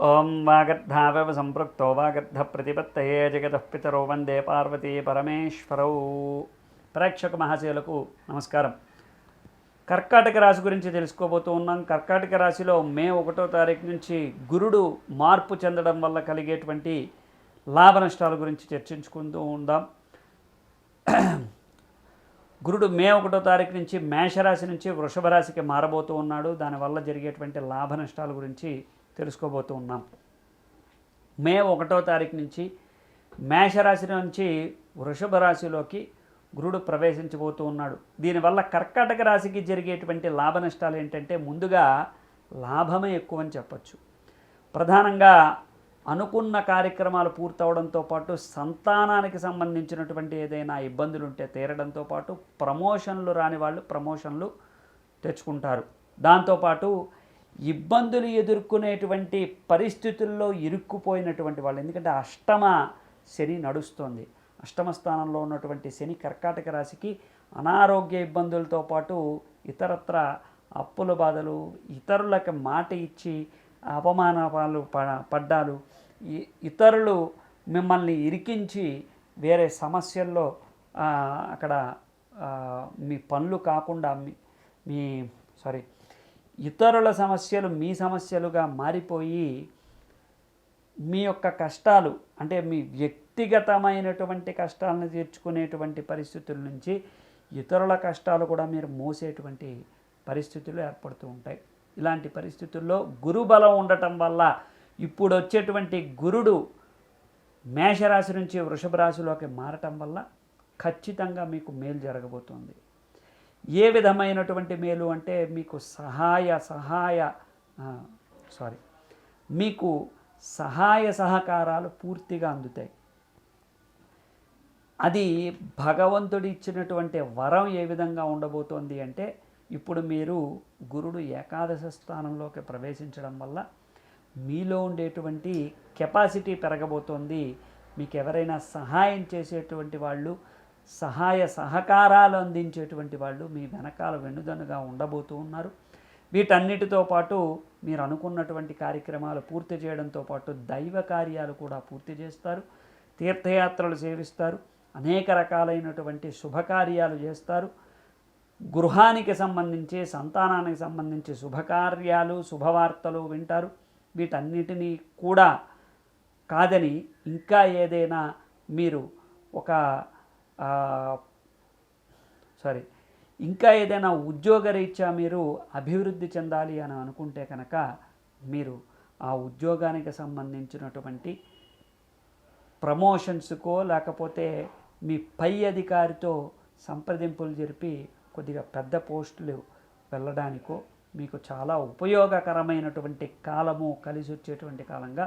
ఓం వాగర్ధావవ సంపృక్తో వాగర్ధ ప్రతిపత్తయే జగతః పితరో వందే పార్వతీ పరమేశ్వరౌ. ప్రేక్షక మహాశయులకు నమస్కారం. కర్కాటక రాశి గురించి తెలుసుకోబోతూ ఉన్నాం. కర్కాటక రాశిలో మే ఒకటో తారీఖు నుంచి గురుడు మార్పు చెందడం వల్ల కలిగేటువంటి లాభ నష్టాల గురించి చర్చించుకుంటూ ఉందాం. గురుడు మే ఒకటో తారీఖు నుంచి మేషరాశి నుంచి వృషభ రాశికి మారబోతూ ఉన్నాడు. దానివల్ల జరిగేటువంటి లాభ నష్టాల గురించి తెలుసుకోబోతూ ఉన్నాం మే ఒకటో తారీఖు నుంచి మేషరాశి నుంచి వృషభ రాశిలోకి గురుడు ప్రవేశించబోతూ ఉన్నాడు. దీనివల్ల కర్కాటక రాశికి జరిగేటువంటి లాభ నష్టాలు ఏంటంటే ముందుగా లాభమే ఎక్కువ అని చెప్పచ్చు. ప్రధానంగా అనుకున్న కార్యక్రమాలు పూర్తవడంతో పాటు సంతానానికి సంబంధించినటువంటి ఏదైనా ఇబ్బందులు ఉంటే తీరడంతో పాటు ప్రమోషన్లు రాని వాళ్ళు ప్రమోషన్లు తెచ్చుకుంటారు. దాంతోపాటు ఇబ్బందులు ఎదుర్కొనేటువంటి పరిస్థితుల్లో ఇరుక్కుపోయినటువంటి వాళ్ళు. ఎందుకంటే అష్టమ శని నడుస్తుంది. అష్టమ స్థానంలో ఉన్నటువంటి శని కర్కాటక రాశికి అనారోగ్య ఇబ్బందులతో పాటు ఇతరత్ర అప్పుల బాధలు ఇతరులకు మాట ఇచ్చి అపమానాలు ప పడ్డాలు ఇతరులు మిమ్మల్ని ఇరికించి వేరే సమస్యల్లో అక్కడ మీ పనులు కాకుండా మీ మీ సారీ ఇతరుల సమస్యలు మీ సమస్యలుగా మారిపోయి మీ యొక్క కష్టాలు అంటే మీ వ్యక్తిగతమైనటువంటి కష్టాలను తీర్చుకునేటువంటి పరిస్థితుల నుంచి ఇతరుల కష్టాలు కూడా మీరు మోసేటువంటి పరిస్థితులు ఏర్పడుతూ ఉంటాయి. ఇలాంటి పరిస్థితుల్లో గురుబలం ఉండటం వల్ల ఇప్పుడు వచ్చేటువంటి గురుడు మేషరాశి నుంచి వృషభ రాశిలోకి మారటం వల్ల ఖచ్చితంగా మీకు మేలు జరగబోతోంది. ఏ విధమైనటువంటి మేలు అంటే మీకు సహాయ సహాయ సారీ మీకు సహాయ సహకారాలు పూర్తిగా అందుతాయి. అది భగవంతుడు ఇచ్చినటువంటి వరం ఏ విధంగా ఉండబోతోంది అంటే ఇప్పుడు మీరు గురుడు ఏకాదశ స్థానంలోకి ప్రవేశించడం వల్ల మీలో ఉండేటువంటి కెపాసిటీ పెరగబోతోంది. మీకు ఎవరైనా సహాయం చేసేటువంటి వాళ్ళు సహాయ సహకారాలు అందించేటువంటి వాళ్ళు మీ వెనకాల వెన్నుదన్నుగా ఉండబోతూ ఉన్నారు. వీటన్నిటితో పాటు మీరు అనుకున్నటువంటి కార్యక్రమాలు పూర్తి చేయడంతో పాటు దైవ కార్యాలు కూడా పూర్తి చేస్తారు. తీర్థయాత్రలు సేవిస్తారు. అనేక రకాలైనటువంటి శుభకార్యాలు చేస్తారు. గృహానికి సంబంధించి సంతానానికి సంబంధించి శుభకార్యాలు శుభవార్తలు వింటారు. వీటన్నిటినీ కూడా కాదని ఇంకా ఏదైనా మీరు ఒక సారీ ఇంకా ఏదైనా ఉద్యోగరీత్యా మీరు అభివృద్ధి చెందాలి అని అనుకుంటే కనుక మీరు ఆ ఉద్యోగానికి సంబంధించినటువంటి ప్రమోషన్స్కో లేకపోతే మీ పై అధికారితో సంప్రదింపులు జరిపి కొద్దిగా పెద్ద పోస్టులు వెళ్ళడానికో మీకు చాలా ఉపయోగకరమైనటువంటి కాలము కలిసి వచ్చేటువంటి కాలంగా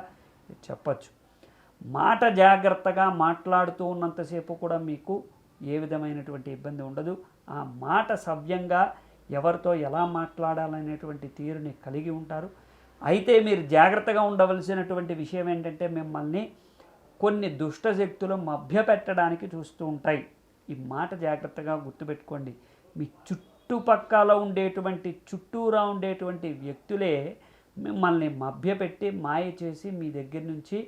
చెప్పచ్చు. మాట జాగ్రత్తగా మాట్లాడుతూ ఉన్నంతసేపు కూడా మీకు ఏ విధమైనటువంటి ఇబ్బంది ఉండదు. ఆ మాట సవ్యంగా ఎవరితో ఎలా మాట్లాడాలనేటువంటి తీరుని కలిగి ఉంటారు. అయితే మీరు జాగ్రత్తగా ఉండవలసినటువంటి విషయం ఏంటంటే మిమ్మల్ని కొన్ని దుష్ట శక్తులు మభ్యపెట్టడానికి చూస్తూ ఉంటాయి. ఈ మాట జాగ్రత్తగా గుర్తుపెట్టుకోండి. మీ చుట్టుపక్కల ఉండేటువంటి చుట్టూరా ఉండేటువంటి వ్యక్తులే మిమ్మల్ని మభ్యపెట్టి మాయ చేసి మీ దగ్గర నుంచి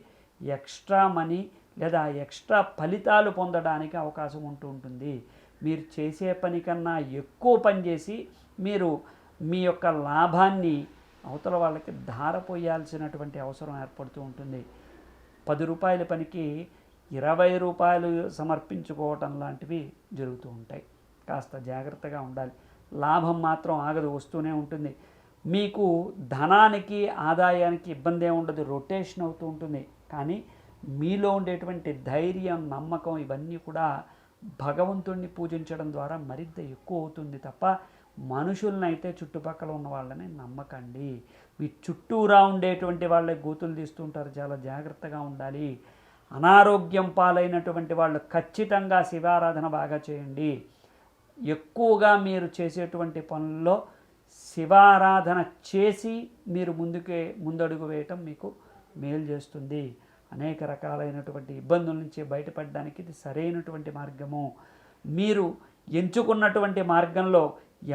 ఎక్స్ట్రా మనీ లేదా ఎక్స్ట్రా ఫలితాలు పొందడానికి అవకాశం ఉంటూ ఉంటుంది. మీరు చేసే పని కన్నా ఎక్కువ పని చేసి మీరు మీ యొక్క లాభాన్ని అవతల వాళ్ళకి ధారపోయాల్సినటువంటి అవసరం ఏర్పడుతూ ఉంటుంది. పది రూపాయల పనికి ఇరవై రూపాయలు సమర్పించుకోవటం లాంటివి జరుగుతూ ఉంటాయి. కాస్త జాగ్రత్తగా ఉండాలి. లాభం మాత్రం ఆగదు వస్తూనే ఉంటుంది. మీకు ధనానికి ఆదాయానికి ఇబ్బంది ఉండదు. రొటేషన్ అవుతూ ఉంటుంది. కానీ మీలో ఉండేటువంటి ధైర్యం నమ్మకం ఇవన్నీ కూడా భగవంతుణ్ణి పూజించడం ద్వారా మరింత ఎక్కువ అవుతుంది తప్ప మనుషులనైతే చుట్టుపక్కల ఉన్న వాళ్ళని నమ్మకండి. మీ చుట్టూరా ఉండేటువంటి వాళ్ళే గోతులు తీస్తుంటారు చాలా జాగ్రత్తగా ఉండాలి. అనారోగ్యం పాలైనటువంటి వాళ్ళు ఖచ్చితంగా శివారాధన బాగా చేయండి. ఎక్కువగా మీరు చేసేటువంటి పనుల్లో శివారాధన చేసి మీరు ముందుకే ముందడుగు వేయటం మీకు మేలు చేస్తుంది. అనేక రకాలైనటువంటి ఇబ్బందుల నుంచి బయటపడడానికి ఇది సరైనటువంటి మార్గము. మీరు ఎంచుకున్నటువంటి మార్గంలో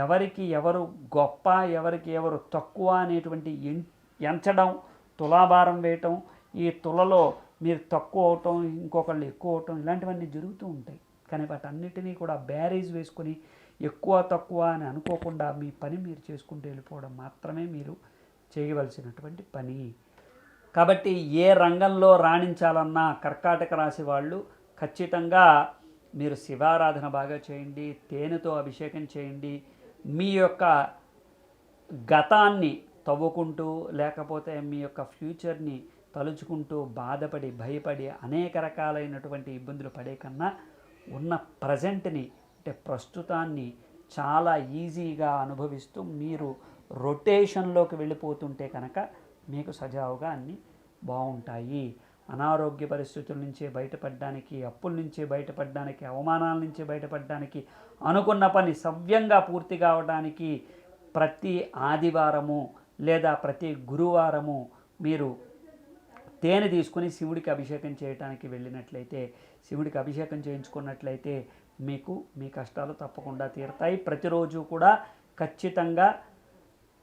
ఎవరికి ఎవరు గొప్ప ఎవరికి ఎవరు తక్కువ అనేటువంటి ఎం ఎంచడం తులాభారం వేయటం ఈ తులలో మీరు తక్కువ అవటం ఇంకొకళ్ళు ఎక్కువ అవటం ఇలాంటివన్నీ జరుగుతూ ఉంటాయి. కానీ వాటన్నిటినీ కూడా బ్యారేజ్ వేసుకొని ఎక్కువ తక్కువ అని అనుకోకుండా మీ పని మీరు చేసుకుంటూ వెళ్ళిపోవడం మాత్రమే మీరు చేయవలసినటువంటి పని. కాబట్టి ఏ రంగంలో రాణించాలన్నా కర్కాటక రాశి వాళ్ళు ఖచ్చితంగా మీరు శివారాధన బాగా చేయండి తేనెతో అభిషేకం చేయండి. మీ యొక్క గతాన్ని తవ్వుకుంటూ లేకపోతే మీ యొక్క ఫ్యూచర్ని తలుచుకుంటూ బాధపడి భయపడి అనేక రకాలైనటువంటి ఇబ్బందులు పడే కన్నా ఉన్న ప్రజెంట్ని అంటే ప్రస్తుతాన్ని చాలా ఈజీగా అనుభవిస్తూ మీరు రొటేషన్లోకి వెళ్ళిపోతుంటే కనుక మీకు సజావుగా అన్నీ బాగుంటాయి. అనారోగ్య పరిస్థితుల నుంచి బయటపడడానికి అప్పుల నుంచి బయటపడడానికి అవమానాల నుంచి బయటపడడానికి అనుకున్న పని సవ్యంగా పూర్తి కావడానికి ప్రతి ఆదివారము లేదా ప్రతి గురువారము మీరు తేనె తీసుకుని శివుడికి అభిషేకం చేయడానికి వెళ్ళినట్లయితే శివుడికి అభిషేకం చేయించుకున్నట్లయితే మీకు మీ కష్టాలు తప్పకుండా తీరుతాయి. ప్రతిరోజు కూడా ఖచ్చితంగా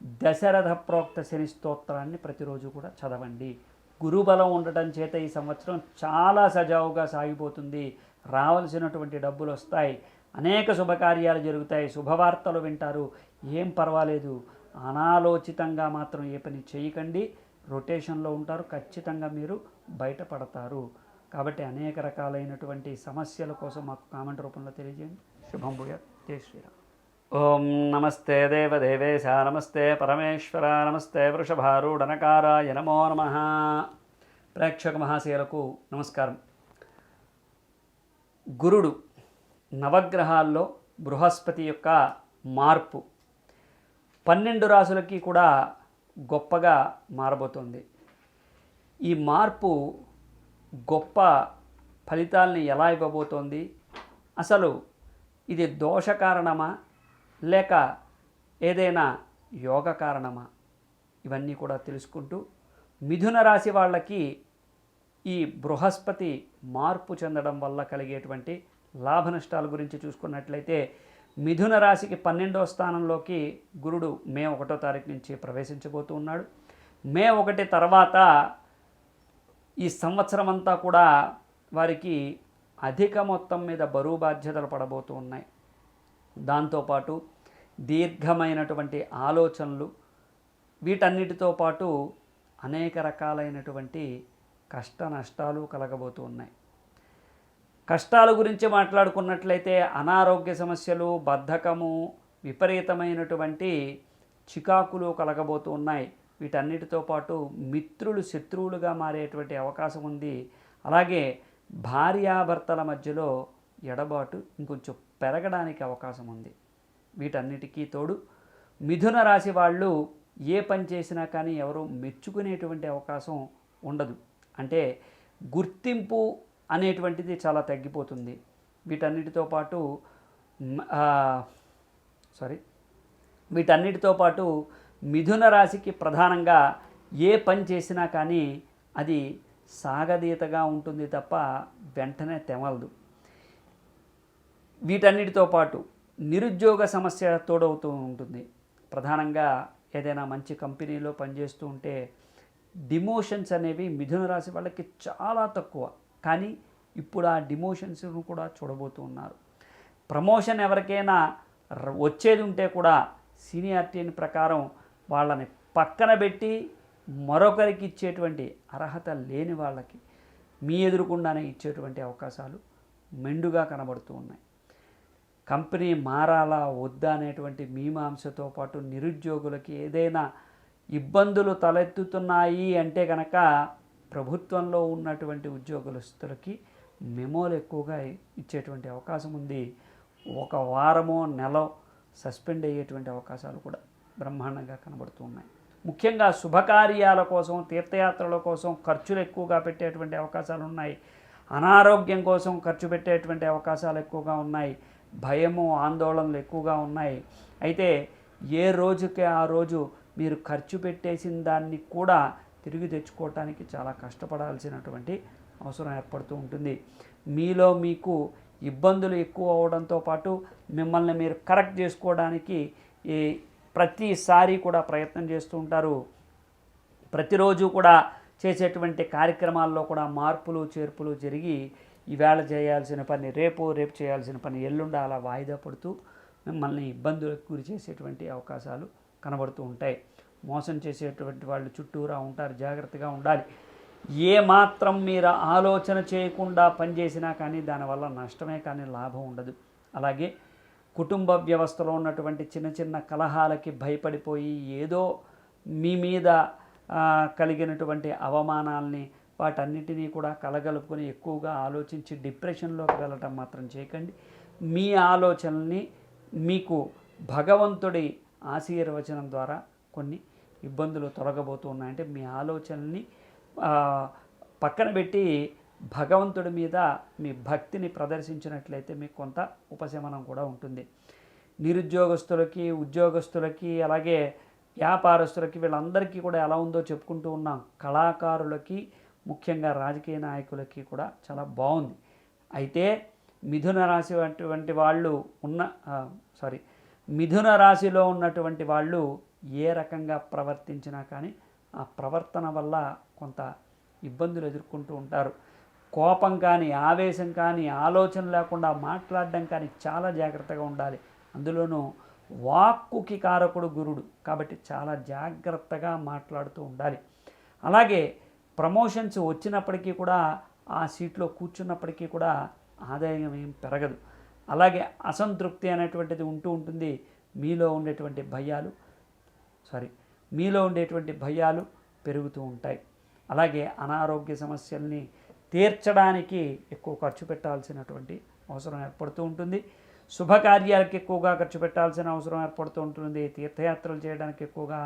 దశరథ ప్రోక్త శని స్తోత్రాన్ని ప్రతిరోజు కూడా చదవండి. గురుబలం ఉండటం చేత ఈ సంవత్సరం చాలా సజావుగా సాగిపోతుంది. రావాల్సినటువంటి డబ్బులు వస్తాయి. అనేక శుభకార్యాలు జరుగుతాయి. శుభవార్తలు వింటారు. ఏం పర్వాలేదు. అనాలోచితంగా మాత్రం ఏ పని చేయకండి. రొటేషన్లో ఉంటారు. ఖచ్చితంగా మీరు బయటపడతారు. కాబట్టి అనేక రకాలైనటువంటి సమస్యల కోసం మాకు కామెంట్ రూపంలో తెలియజేయండి. శుభం భూయ జై శ్రీరామ్. ఓం నమస్తే దేవదేవేశ నమస్తే పరమేశ్వర నమస్తే వృషభారుడనకారాయ నమో నమ. ప్రేక్షక మహాశయులకు నమస్కారం. గురుడు నవగ్రహాల్లో బృహస్పతి యొక్క మార్పు పన్నెండు రాసులకి కూడా గొప్పగా మారబోతోంది. ఈ మార్పు గొప్ప ఫలితాల్ని ఎలా ఇవ్వబోతోంది? అసలు ఇది దోష కారణమా? లేక ఏదైనా యోగ కారణమా? ఇవన్నీ కూడా తెలుసుకుంటూ మిథున రాశి వాళ్ళకి ఈ బృహస్పతి మార్పు చెందడం వల్ల కలిగేటువంటి లాభ నష్టాల గురించి చూసుకున్నట్లయితే మిథున రాశికి పన్నెండవ స్థానంలోకి గురుడు మే ఒకటో తారీఖు నుంచి ప్రవేశించబోతూ ఉన్నాడు. మే ఒకటి తర్వాత ఈ సంవత్సరం అంతా కూడా వారికి అధిక మొత్తం మీద బరువు బాధ్యతలు పడబోతూ ఉన్నాయి. దాంతోపాటు దీర్ఘమైనటువంటి ఆలోచనలు వీటన్నిటితో పాటు అనేక రకాలైనటువంటి కష్ట నష్టాలు కలగబోతూ ఉన్నాయి. కష్టాల గురించి మాట్లాడుకున్నట్లయితే అనారోగ్య సమస్యలు బద్ధకము విపరీతమైనటువంటి చికాకులు కలగబోతూ ఉన్నాయి. వీటన్నిటితో పాటు మిత్రులు శత్రువులుగా మారేటువంటి అవకాశం ఉంది. అలాగే భార్యాభర్తల మధ్యలో ఎడబాటు ఇంకొంచెం పెరగడానికి అవకాశం ఉంది. వీటన్నిటికీ తోడు మిథున రాశి వాళ్ళు ఏ పని చేసినా కానీ ఎవరు మెచ్చుకునేటువంటి అవకాశం ఉండదు. అంటే గుర్తింపు అనేటువంటిది చాలా తగ్గిపోతుంది. వీటన్నిటితో పాటు సారీ వీటన్నిటితో పాటు మిథున రాశికి ప్రధానంగా ఏ పని చేసినా కానీ అది సాగదీతగా ఉంటుంది తప్ప వెంటనే తెమలదు. వీటన్నిటితో పాటు నిరుద్యోగ సమస్య తోడవుతూ ఉంటుంది. ప్రధానంగా ఏదైనా మంచి కంపెనీలో పనిచేస్తూ ఉంటే డిమోషన్స్ అనేవి మిథున రాశి వాళ్ళకి చాలా తక్కువ. కానీ ఇప్పుడు ఆ డిమోషన్స్ను కూడా చూడబోతూ ఉన్నారు. ప్రమోషన్ ఎవరికైనా వచ్చేది ఉంటే కూడా సీనియారిటీని ప్రకారం వాళ్ళని పక్కన పెట్టి మరొకరికి ఇచ్చేటువంటి అర్హత లేని వాళ్ళకి మీ ఎదురుకుండానే ఇచ్చేటువంటి అవకాశాలు మెండుగా కనబడుతూ ఉన్నాయి. కంపెనీ మారాలా వద్దా అనేటువంటి మీమాంసతో పాటు నిరుద్యోగులకి ఏదైనా ఇబ్బందులు తలెత్తుతున్నాయి అంటే కనుక ప్రభుత్వంలో ఉన్నటువంటి ఉద్యోగస్తులకి మెమోలు ఎక్కువగా ఇచ్చేటువంటి అవకాశం ఉంది. ఒక వారమో నెల సస్పెండ్ అయ్యేటువంటి అవకాశాలు కూడా బ్రహ్మాండంగా కనబడుతూ ఉన్నాయి. ముఖ్యంగా శుభకార్యాల కోసం తీర్థయాత్రల కోసం ఖర్చులు ఎక్కువగా పెట్టేటువంటి అవకాశాలు ఉన్నాయి. అనారోగ్యం కోసం ఖర్చు పెట్టేటువంటి అవకాశాలు ఎక్కువగా ఉన్నాయి. భయము ఆందోళనలు ఎక్కువగా ఉన్నాయి. అయితే ఏ రోజుకి ఆ రోజు మీరు ఖర్చు పెట్టేసిన దాన్ని కూడా తిరిగి తెచ్చుకోవటానికి చాలా కష్టపడాల్సినటువంటి అవసరం ఏర్పడుతూ ఉంటుంది. మీలో మీకు ఇబ్బందులు ఎక్కువ అవడంతో పాటు మిమ్మల్ని మీరు కరెక్ట్ చేసుకోవడానికి ఈ ప్రతిసారి కూడా ప్రయత్నం చేస్తూ ఉంటారు. ప్రతిరోజు కూడా చేసేటువంటి కార్యక్రమాల్లో కూడా మార్పులు చేర్పులు జరిగి ఈవేళ చేయాల్సిన పని రేపు రేపు చేయాల్సిన పని ఎల్లుండ అలా వాయిదా పడుతూ మిమ్మల్ని ఇబ్బందులకు గురి చేసేటువంటి అవకాశాలు కనబడుతూ ఉంటాయి. మోసం చేసేటువంటి వాళ్ళు చుట్టూరా ఉంటారు జాగ్రత్తగా ఉండాలి. ఏ మాత్రం మీరు ఆలోచన చేయకుండా పనిచేసినా కానీ దానివల్ల నష్టమే కానీ లాభం ఉండదు. అలాగే కుటుంబ వ్యవస్థలో ఉన్నటువంటి చిన్న చిన్న కలహాలకి భయపడిపోయి ఏదో మీ మీద కలిగినటువంటి అవమానాల్ని వాటన్నిటినీ కూడా కలగలుపుకొని ఎక్కువగా ఆలోచించి డిప్రెషన్లోకి వెళ్ళటం మాత్రం చేయకండి. మీ ఆలోచనల్ని మీకు భగవంతుడి ఆశీర్వచనం ద్వారా కొన్ని ఇబ్బందులు తొలగబోతూ ఉన్నాయంటే మీ ఆలోచనల్ని పక్కన పెట్టి భగవంతుడి మీద మీ భక్తిని ప్రదర్శించినట్లయితే మీకు కొంత ఉపశమనం కూడా ఉంటుంది. నిరుద్యోగస్తులకి ఉద్యోగస్తులకి అలాగే వ్యాపారస్తులకి వీళ్ళందరికీ కూడా ఎలా ఉందో చెప్పుకుంటూ ఉన్నాం. కళాకారులకి ముఖ్యంగా రాజకీయ నాయకులకి కూడా చాలా బాగుంది. అయితే మిథున రాశి అటువంటి వాళ్ళు ఉన్న సారీ మిథున రాశిలో ఉన్నటువంటి వాళ్ళు ఏ రకంగా ప్రవర్తించినా కానీ ఆ ప్రవర్తన వల్ల కొంత ఇబ్బందులు ఎదుర్కొంటూ ఉంటారు. కోపం కానీ ఆవేశం కానీ ఆలోచన లేకుండా మాట్లాడడం కానీ చాలా జాగ్రత్తగా ఉండాలి. అందులోనూ వాక్కుకి కారకుడు గురుడు కాబట్టి చాలా జాగ్రత్తగా మాట్లాడుతూ ఉండాలి. అలాగే ప్రమోషన్స్ వచ్చినప్పటికీ కూడా ఆ సీట్లో కూర్చున్నప్పటికీ కూడా ఆదాయం ఏం పెరగదు. అలాగే అసంతృప్తి అనేటువంటిది ఉంటూ ఉంటుంది. మీలో ఉండేటువంటి భయాలు సారీ మీలో ఉండేటువంటి భయాలు పెరుగుతూ ఉంటాయి. అలాగే అనారోగ్య సమస్యల్ని తీర్చడానికి ఎక్కువ ఖర్చు పెట్టాల్సినటువంటి అవసరం ఏర్పడుతూ ఉంటుంది. శుభకార్యాలకు ఎక్కువగా ఖర్చు పెట్టాల్సిన అవసరం ఏర్పడుతూ ఉంటుంది. తీర్థయాత్రలు చేయడానికి ఎక్కువగా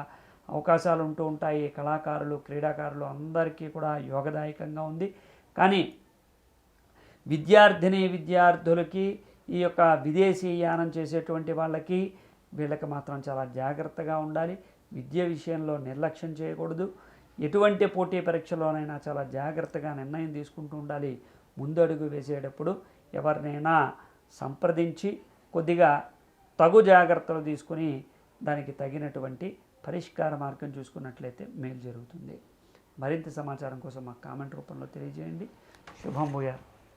అవకాశాలు ఉంటూ ఉంటాయి. కళాకారులు క్రీడాకారులు అందరికీ కూడా యోగదాయకంగా ఉంది. కానీ విద్యార్థిని విద్యార్థులకి ఈ యొక్క విదేశీ యానం చేసేటువంటి వాళ్ళకి వీళ్ళకి మాత్రం చాలా జాగ్రత్తగా ఉండాలి. విద్య విషయంలో నిర్లక్ష్యం చేయకూడదు. ఎటువంటి పోటీ పరీక్షలోనైనా చాలా జాగ్రత్తగా నిర్ణయం తీసుకుంటూ ఉండాలి. ముందడుగు వేసేటప్పుడు ఎవరినైనా సంప్రదించి కొద్దిగా తగు జాగ్రత్తలు తీసుకుని దానికి తగినటువంటి పరిష్కార మార్గం చూసుకున్నట్లయితే మేలు జరుగుతుంది. మరింత సమాచారం కోసం మా కామెంట్ రూపంలో తెలియజేయండి. శుభం భూయార్